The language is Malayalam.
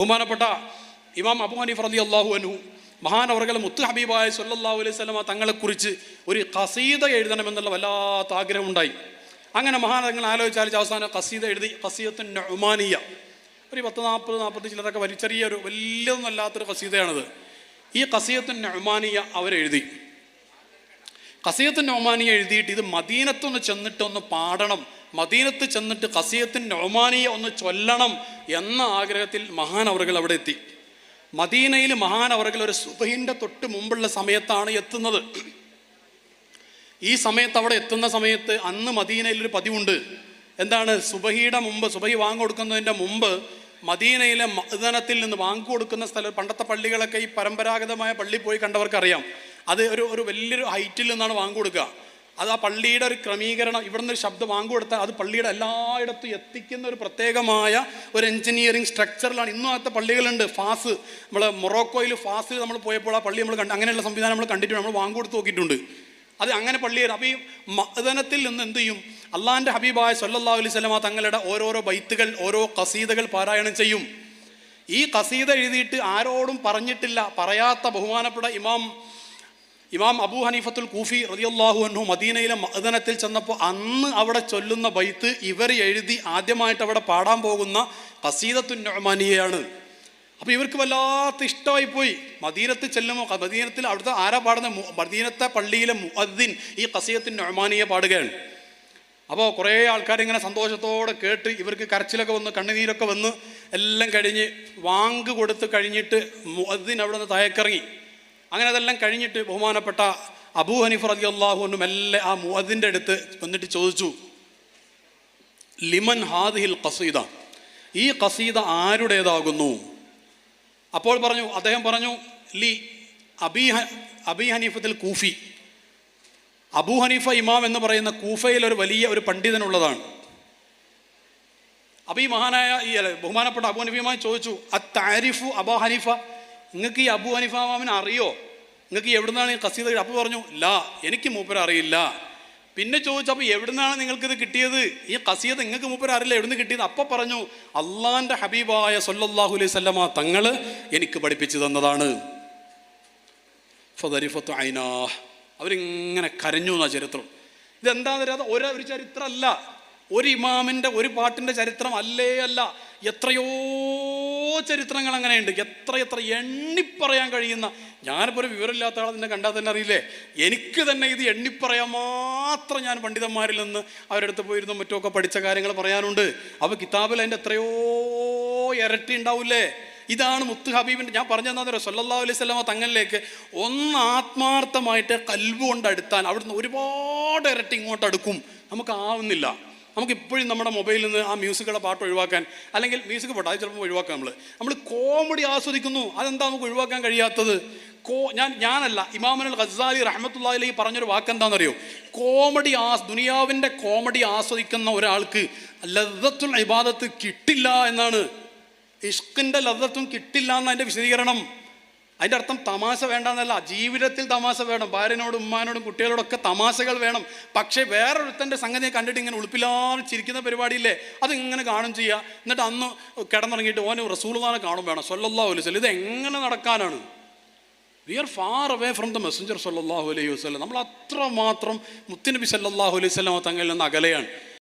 ബഹുമാനപ്പെട്ട ഇമാം അബു ഹനീഫ് റലി അള്ളാഹു അനു മഹാനവർകൾ മുത്ത് ഹബീബായ സല്ലല്ലാഹു അലൈഹി സ്വലമ തങ്ങളെക്കുറിച്ച് ഒരു കസീത എഴുതണമെന്നുള്ള വല്ലാത്ത ആഗ്രഹമുണ്ടായി. അങ്ങനെ മഹാനങ്ങൾ ആലോചിച്ചാൽ അവസാനം കസീത എഴുതി കസീദത്തിൻ നൊമാനിയ ഒരു പത്ത് നാൽപ്പത് നാൽപ്പത്തി ചിലരൊക്കെ വലിയ ചെറിയൊരു വലിയതൊന്നല്ലാത്തൊരു കസീതയാണത് ഈ കസീദത്തിൻ നൊമാനിയ അവരെഴുതി. കസീയത്തിൻ നൊമാനിയ എഴുതിയിട്ട് ഇത് മദീനത്തൊന്ന് ചെന്നിട്ട് ഒന്ന് പാടണം. മദീനത്ത് ചെന്നിട്ട് കസീയത്തിൻ നൊമാനിയ ഒന്ന് ചൊല്ലണം എന്ന ആഗ്രഹത്തിൽ മഹാനവറുകൾ അവിടെ എത്തി. മദീനയിൽ മഹാനവറുകൾ ഒരു സുബഹിന്റെ തൊട്ട് മുമ്പുള്ള സമയത്താണ് എത്തുന്നത്. ഈ സമയത്ത് അവിടെ എത്തുന്ന സമയത്ത് അന്ന് മദീനയിൽ ഒരു പതിവുണ്ട്. എന്താണ്? സുബഹിയുടെ മുമ്പ് സുബഹി വാങ്ങി കൊടുക്കുന്നതിന്റെ മുമ്പ് മദീനയിലെ മദനത്തിൽ നിന്ന് വാങ്ങി കൊടുക്കുന്ന സ്ഥലം പണ്ടത്തെ പള്ളികളൊക്കെ ഈ പരമ്പരാഗതമായ പള്ളി പോയി കണ്ടവർക്കറിയാം. അത് ഒരു ഒരു വലിയൊരു ഹൈറ്റിൽ നിന്നാണ് വാങ്ങിക്കൊടുക്കുക. അത് ആ പള്ളിയുടെ ഒരു ക്രമീകരണം ഇവിടെ നിന്നൊരു ശബ്ദം വാങ്ങിക്കൊടുത്താൽ അത് പള്ളിയുടെ എല്ലായിടത്തും എത്തിക്കുന്ന ഒരു പ്രത്യേകമായ ഒരു എഞ്ചിനീയറിംഗ് സ്ട്രക്ചറിലാണ് ഇന്നും അകത്തെ പള്ളികളുണ്ട്. ഫാസ് നമ്മൾ മൊറോക്കോയിൽ ഫാസ് നമ്മൾ പോയപ്പോൾ ആ പള്ളി നമ്മൾ കണ്ട് അങ്ങനെയുള്ള സംവിധാനം നമ്മൾ കണ്ടിട്ടുണ്ട്. നമ്മൾ വാങ്ങിക്കൊടുത്ത് നോക്കിയിട്ടുണ്ട്. അത് അങ്ങനെ പള്ളിയാണ് അപ്പോൾ ഈ മദനത്തിൽ നിന്ന് എന്ത് ചെയ്യും? അള്ളാഹിന്റെ ഹബീബായ സല്ലല്ലാഹു അലൈഹി സ്വലമ തങ്ങളുടെ ഓരോരോ ബൈത്തുകൾ ഓരോ കസീതകൾ പാരായണം ചെയ്യും. ഈ കസീത എഴുതിയിട്ട് ആരോടും പറഞ്ഞിട്ടില്ല പറയാത്ത ബഹുമാനപ്പെട്ട ഇമാം ഇമാം അബൂ ഹനീഫത്തുൽ കൂഫി റതിയല്ലാഹു അൻഹു മദീനയിലെ മദനത്തിൽ ചെന്നപ്പോൾ അന്ന് അവിടെ ചൊല്ലുന്ന ബൈത്ത് ഇവർ എഴുതി ആദ്യമായിട്ട് അവിടെ പാടാൻ പോകുന്ന കസീദത്തു നൊമാനിയാണ് അപ്പോൾ ഇവർക്ക് വല്ലാത്ത ഇഷ്ടമായി പോയി. മദീനത്ത് ചെല്ലുമ്പോൾ മദീനത്തിൽ അവിടുത്തെ ആരാ പാടുന്ന മദീനത്തെ പള്ളിയിലെ മുഅദ്ദിൻ ഈ കസീദത്തിൻ നൊമാനിയെ പാടുകയാണ്. അപ്പോൾ കുറേ ആൾക്കാർ ഇങ്ങനെ സന്തോഷത്തോടെ കേട്ട് ഇവർക്ക് കരച്ചിലൊക്കെ വന്ന് കണ്ണുനീരൊക്കെ വന്ന് എല്ലാം കഴിഞ്ഞ് വാങ്ക് കൊടുത്ത് കഴിഞ്ഞിട്ട് മുഅദ്ദിൻ അവിടെ നിന്ന് തയക്കിറങ്ങി അങ്ങനെ അതെല്ലാം കഴിഞ്ഞിട്ട് ബഹുമാനപ്പെട്ട അബൂ ഹനീഫ് റതി അള്ളാഹു അള്ളാഹുവിനും മെല്ലെ ആ മുഅദിന്റെ അടുത്ത് വന്നിട്ട് ചോദിച്ചു ലിമൻ ഹാദിഹിൽ കസീദ ഈ കസീദ ആരുടേതാകുന്നു? അപ്പോൾ പറഞ്ഞു അദ്ദേഹം പറഞ്ഞു ലി അബി അബി ഹനീഫത്തിൽ കൂഫി. അബൂ ഹനീഫ ഇമാം എന്ന് പറയുന്ന കൂഫയിൽ ഒരു വലിയ ഒരു പണ്ഡിതനുള്ളതാണ്. അപ്പോൾ ഈ മഹാനായ ഈ ബഹുമാനപ്പെട്ട അബൂ ഹനീഫ ഇമാം ചോദിച്ചു അ താരിഫു അബാ ഹനീഫ? നിങ്ങൾക്ക് ഈ അബു ഹനീഫ ഇമാമിനെ അറിയോ? നിങ്ങൾക്ക് എവിടുന്നാണ് ഈ കസീദ അപ്പു പറഞ്ഞു ലാ എനിക്ക് മൂപ്പര അറിയില്ല. പിന്നെ ചോദിച്ചപ്പോൾ എവിടുന്നാണ് നിങ്ങൾക്കിത് കിട്ടിയത്? ഈ കസീത നിങ്ങൾക്ക് മൂപ്പര അറിയില്ല എവിടുന്ന് കിട്ടിയത്? അപ്പോൾ പറഞ്ഞു അള്ളാന്റെ ഹബീബായ സൊല്ലാഹു അലൈഹി സ്വല്ലമ തങ്ങൾ എനിക്ക് പഠിപ്പിച്ചു തന്നതാണ്. ഐനാ അവരിങ്ങനെ കരഞ്ഞു എന്നാ ചരിത്രം. ഇതെന്താണെന്ന് അറിയാതെ ഒരു ചരിത്രമല്ല. ഒരു ഇമാമിന്റെ ഒരു പാട്ടിന്റെ ചരിത്രം അല്ലേ അല്ല? എത്രയോ ചരിത്രങ്ങൾ അങ്ങനെയുണ്ട്. എത്ര എത്ര എണ്ണിപ്പറയാൻ കഴിയുന്ന ഞാനിപ്പോൾ ഒരു വിവരമില്ലാത്ത ആളെ നിന്നെ കണ്ടാൽ തന്നെ അറിയില്ലേ? എനിക്ക് തന്നെ ഇത് എണ്ണിപ്പറയാൻ മാത്രം ഞാൻ പണ്ഡിതന്മാരിൽ നിന്ന് അവരുടെ അടുത്ത് പോയിരുന്നു മറ്റുമൊക്കെ പഠിച്ച കാര്യങ്ങൾ പറയാനുണ്ട്. അപ്പോൾ കിതാബിൽ അതിന്റെ എത്രയോ ഇരട്ടി ഉണ്ടാവില്ലേ? ഇതാണ് മുത്ത് ഹബീബിന്റെ ഞാൻ പറഞ്ഞു തന്നാ സല്ലാ അലൈഹി സ്വലാമ തങ്ങളിലേക്ക് ഒന്ന് ആത്മാർത്ഥമായിട്ട് കൽവ് കൊണ്ട് അടുത്താൽ അവിടുന്ന് ഒരുപാട് ഇരട്ടി ഇങ്ങോട്ട് അടുക്കും. നമുക്ക് ആവുന്നില്ല. നമുക്ക് ഇപ്പോഴും നമ്മുടെ മൊബൈലിൽ നിന്ന് ആ മ്യൂസിക്കുള്ള പാട്ട് ഒഴിവാക്കാൻ അല്ലെങ്കിൽ മ്യൂസിക് പാട്ട് അത് ചിലപ്പോൾ ഒഴിവാക്കാം നമ്മൾ നമ്മൾ കോമഡി ആസ്വദിക്കുന്നു അതെന്താ നമുക്ക് ഒഴിവാക്കാൻ കഴിയാത്തത്? കോ ഞാൻ ഞാനല്ല ഇമാമുൽ ഖസാലി റഹ്മത്തുള്ളി പറഞ്ഞൊരു വാക്ക് എന്താണെന്നറിയോ കോമഡി ആസ് ദുനിയാവിന്റെ കോമഡി ആസ്വദിക്കുന്ന ഒരാൾക്ക് ലദ്ദത്തുൽ ഇബാദത്ത് കിട്ടില്ല എന്നാണ്. ഇഷ്കിന്റെ ലതത്വം കിട്ടില്ല എന്നതിന്റെ വിശദീകരണം. അതിന്റെ അർത്ഥം തമാശ വേണ്ടെന്നല്ല. ജീവിതത്തിൽ തമാശ വേണം. ഭാര്യനോടും ഉമ്മാനോടും കുട്ടികളോടൊക്കെ തമാശകൾ വേണം. പക്ഷേ വേറൊരുത്തന്റെ സംഗതി കണ്ടിട്ട് ഇങ്ങനെ ഉളുപ്പില്ലാതെ ചിരിക്കുന്ന പരിപാടിയില്ലേ? അതിങ്ങനെ കാണും ചെയ്യുക. എന്നിട്ട് അന്ന് കിടന്നിറങ്ങിയിട്ട് ഓനെ റസൂൽദാനെ കാണും വേണം. സല്ലല്ലാഹു അലൈഹി വസല്ലം. ഇത് എങ്ങനെ നടക്കാനാണ്? We are far away from the messenger സല്ലാഹു അലൈഹി വസ്ലം നമ്മൾ അത്രമാത്രം മുത്തുനബി സല്ലാഹു അലൈഹി വസല്ലം തങ്ങളിൽ നിന്ന് അകലെയാണ്.